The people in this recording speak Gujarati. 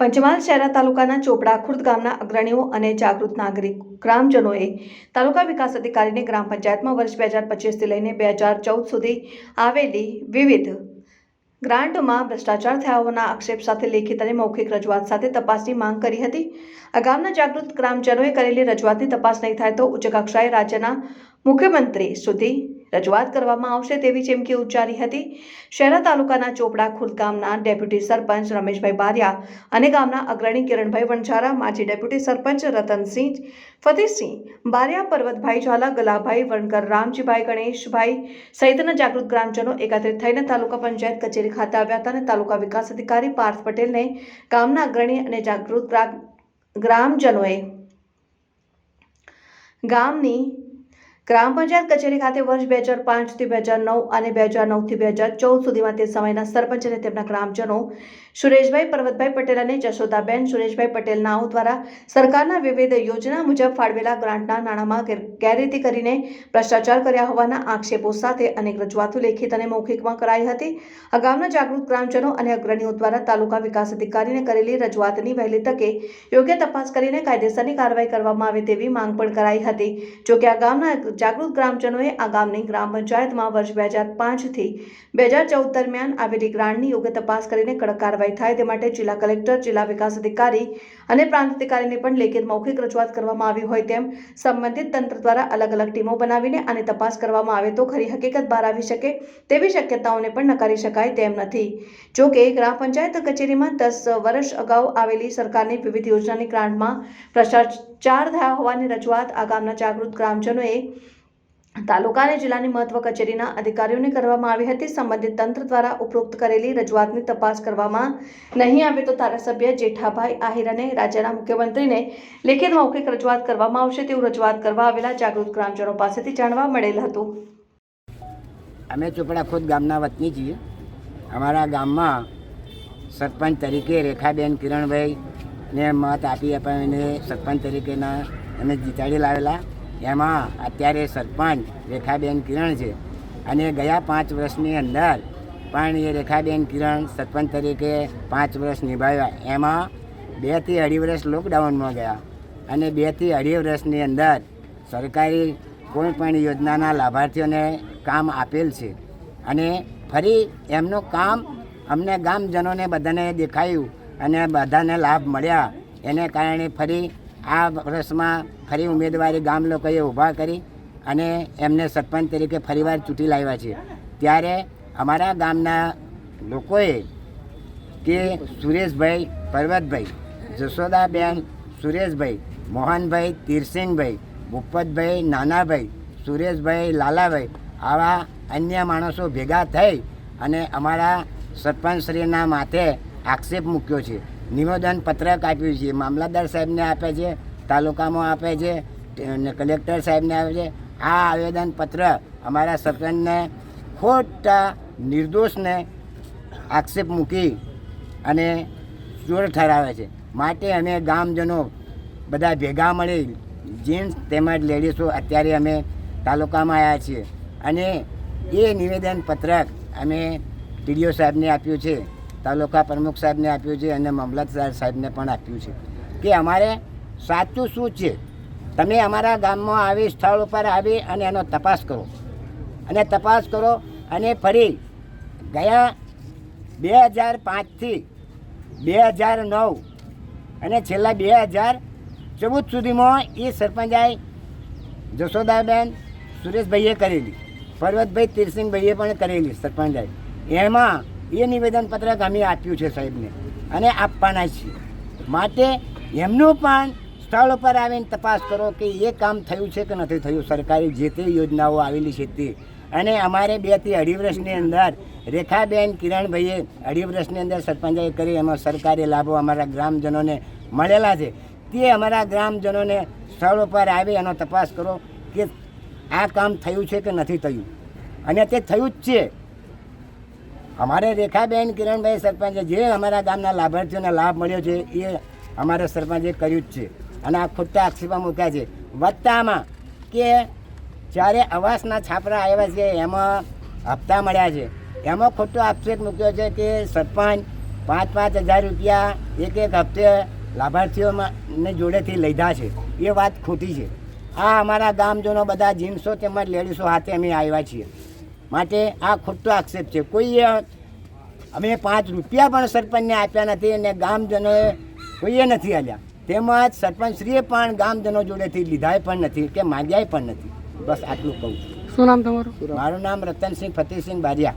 પંચમહાલ શહેરા તાલુકાના ચોપડા ખુર્દ ગામના અગ્રણીઓ અને જાગૃત નાગરિક ગ્રામજનોએ તાલુકા વિકાસ અધિકારીને ગ્રામ પંચાયતમાં વર્ષ બે હજાર પચીસથી લઈને બે હજાર ચૌદ સુધી આવેલી વિવિધ ગ્રાન્ટમાં ભ્રષ્ટાચાર થયા હોવાના આક્ષેપ સાથે લેખિત અને મૌખિક રજૂઆત સાથે તપાસની માંગ કરી હતી. અગાઉના જાગૃત ગ્રામજનોએ કરેલી રજૂઆતની તપાસ નહીં થાય તો ઉચ્ચ કક્ષાએ રાજ્યના મુખ્યમંત્રી સુધી રજૂઆત કરવામાં આવશે તેવી ચીમકી ઉચ્ચારી હતી. શહેરા તાલુકાના ચોપડા ખુર્દ ગામના ડેપ્યુટી સરપંચ રમેશભાઈ બારિયા અને ગામના અગ્રણી કિરણભાઈ વણઝારા, માજી ડેપ્યુટી સરપંચ રતનસિંહ ફતેહસિંહ, બારિયા પર્વતભાઈ ઝાલા, ગલાભાઈ વણકર, રામજીભાઈ ગણેશભાઈ સહિતના જાગૃત ગ્રામજનો એકત્રિત થઈને તાલુકા પંચાયત કચેરી ખાતે આવ્યા હતા અને તાલુકા વિકાસ અધિકારી પાર્થ પટેલને ગામના અગ્રણી અને જાગૃત ગ્રા- ગ્રામજનોએ ગામની ગ્રામ પંચાયત કચેરી ખાતે વર્ષ બે હજાર પાંચથી બે હજાર નવ અને બે હજાર નવથી બે હજાર ચૌદ સુધીમાં તે સમયના સરપંચ અને તેમના ગ્રામજનો સુરેશભાઈ પર્વતભાઈ પટેલ અને જશોદાબેન સુરેશભાઈ પટેલ નાઓ દ્વારા સરકારના વિવિધ યોજના મુજબ ફાળવેલા ગ્રાન્ટના નાણાંમાં ગેર- ગેરરીતિ કરીને ભ્રષ્ટાચાર કર્યા હોવાના આક્ષેપો સાથે અનેક રજૂઆતો લેખિત અને મૌખિકમાં કરાઈ હતી. અગાઉના જાગૃત ગ્રામજનો અને અગ્રણીઓ દ્વારા તાલુકા વિકાસ અધિકારીને કરેલી રજૂઆતની વહેલી તકે યોગ્ય તપાસ કરીને કાયદેસરની કાર્યવાહી કરવામાં આવે તેવી માંગ પણ કરાઈ હતી. જોકે આ ગામના જાગૃત ગ્રામજનોએ આ ગામની ગ્રામ પંચાયતમાં વર્ષ બે હજાર પાંચથી બે હજાર ચૌદ દરમિયાન આવેલી ગ્રાન્ટની યોગ્ય તપાસ કરીને કડક કાર્યવાહી થાય તે માટે જિલ્લા કલેક્ટર, જિલ્લા વિકાસ અધિકારી અને પ્રાંત અધિકારીને પણ લેખિત મૌખિક રજૂઆત કરવામાં આવી હોય તેમ સંબંધિત તંત્ર દ્વારા અલગ અલગ ટીમો બનાવીને આની તપાસ કરવામાં આવે તો ખરી હકીકત બહાર આવી શકે તેવી શક્યતાઓને પણ નકારી શકાય તેમ નથી. જો કે, ગ્રામ પંચાયત કચેરીમાં દસ વર્ષ અગાઉ આવેલી સરકારની વિવિધ યોજનાની ગ્રાન્ટમાં ભ્રષ્ટાચાર થયા હોવાની રજૂઆત આ ગામના જાગૃત ગ્રામજનોએ તાલુકા અને જિલ્લાની મહત્વ કચેરીના અધિકારીઓને કરવામાં આવી હતી. સંબંધિત તંત્ર દ્વારા ઉપરોક્ત કરેલી રજૂઆતની તપાસ કરવામાં નહીં આવે તો ધારાસભ્ય જેઠાભાઈ આહિર અને રાજ્યના મુખ્યમંત્રીને લેખિત મૌખિક રજૂઆત કરવામાં આવશે તેવું રજૂઆત કરવા આવેલા જાગૃત ગ્રામજનો પાસેથી જાણવા મળેલ હતું. અમે ચોપડા ખુદ ગામના વતની છીએ. અમારા ગામમાં સરપંચ તરીકે રેખાબેન કિરણભાઈ ને મત આપી અપાવીને સરપંચ તરીકેના અમે જીતાડી લાવેલા. એમાં અત્યારે સરપંચ રેખાબેન કિરણ છે. અને ગયા પાંચ વર્ષની અંદર પણ એ રેખાબેન કિરણ સરપંચ તરીકે પાંચ વર્ષ નિભાવ્યા. એમાં બેથી અઢી વર્ષ લોકડાઉનમાં ગયા. અને બેથી અઢી વર્ષની અંદર સરકારી કોઈ પણ યોજનાના લાભાર્થીઓને કામ આપેલ છે. અને ફરી એમનું કામ અમને ગામજનોને બધાને દેખાયું. અને બધાને લાભ મળ્યા. એને કારણે ફરી આ વર્ષમાં ફરી ઉમેદવારી ગામ લોકોએ ઊભા કરી અને એમને સરપંચ તરીકે ફરીવાર ચૂંટી લાવ્યા છે. ત્યારે અમારા ગામના લોકોએ કે સુરેશભાઈ પર્વતભાઈ, જશોદાબેન સુરેશભાઈ, મોહનભાઈ તીરસિંહભાઈ, ભૂપતભાઈ નાનાભાઈ, સુરેશભાઈ લાલાભાઈ આવા અન્ય માણસો ભેગા થઈ અને અમારા સરપંચશ્રીના માથે આક્ષેપ મૂક્યો છે. નિવેદન પત્રક આપ્યું છે. મામલતદાર સાહેબને આપે છે, તાલુકામાં આપે છે, અને કલેક્ટર સાહેબને આપે છે. આ આવેદન પત્ર અમારા સરપંચને ખોટા નિર્દોષને આક્ષેપ મૂકી અને ચોર ઠરાવે છે. માટે અમે ગામજનો બધા ભેગા મળી જેન્ટ્સ તેમજ લેડીઝો અત્યારે અમે તાલુકામાં આવ્યા છીએ. અને એ નિવેદન પત્રક અમે ટીડીઓ સાહેબને આપ્યું છે. તાલુકા પ્રમુખ સાહેબને આપ્યું છે અને મામલતદાર સાહેબને પણ આપ્યું છે. કે અમારે સાચું શું છે? તમે અમારા ગામમાં આવી સ્થળ ઉપર આવી અને એનો તપાસ કરો. અને તપાસ કરો અને ફરી ગયા બે હજાર પાંચથી બે હજાર નવ અને છેલ્લા બે હજાર ચૌદ સુધીમાં એ સરપંચાઈ જશોદાબેન સુરેશભાઈએ કરેલી, પર્વતભાઈ તીરસિંહભાઈએ પણ કરેલી સરપંચાઈ. એમાં એ નિવેદનપત્રક અમે આપ્યું છે સાહેબને અને આપવાના છીએ. માટે એમનું પણ સ્થળ ઉપર આવીને તપાસ કરો કે એ કામ થયું છે કે નથી થયું? સરકારી જે તે યોજનાઓ આવેલી છે તે. અને અમારે બેથી અઢી વર્ષની અંદર રેખાબેન કિરણભાઈએ અઢી વર્ષની અંદર સરપંચાઈ કરી, એમાં સરકારી લાભો અમારા ગ્રામજનોને મળેલા છે. તે અમારા ગ્રામજનોને સ્થળ ઉપર આવી એનો તપાસ કરો કે આ કામ થયું છે કે નથી થયું? અને તે થયું જ છે. અમારે રેખાબેન કિરણભાઈ સરપંચે જે અમારા ગામના લાભાર્થીઓને લાભ મળ્યો છે, એ અમારા સરપંચે કર્યું જ છે. અને આ ખોટા આક્ષેપા મૂક્યા છે. વત્તામાં કે જ્યારે આવાસના છાપરા આવ્યા છે, એમાં હપ્તા મળ્યા છે. એમાં ખોટો આક્ષેપ મૂક્યો છે કે સરપંચ પાંચ પાંચ હજાર રૂપિયા એક એક હપ્તે લાભાર્થીઓમાં ને જોડેથી લીધા છે. એ વાત ખોટી છે. આ અમારા ગામજનો બધા જીન્સો તેમજ લેડીસો હાથે અમે આવ્યા છીએ. માટે આ ખોટો આક્ષેપ છે. કોઈએ અમે પાંચ રૂપિયા પણ સરપંચને આપ્યા નથી અને ગામજનોએ કોઈએ નથી આલ્યા. તેમજ સરપંચશ્રીએ પણ ગામજનો જોડેથી લીધાય પણ નથી કે માંગ્યાય પણ નથી. બસ આટલું કહું છું. શું નામ તમારું? મારું નામ રતનસિંહ ફતેહસિંહ બારિયા.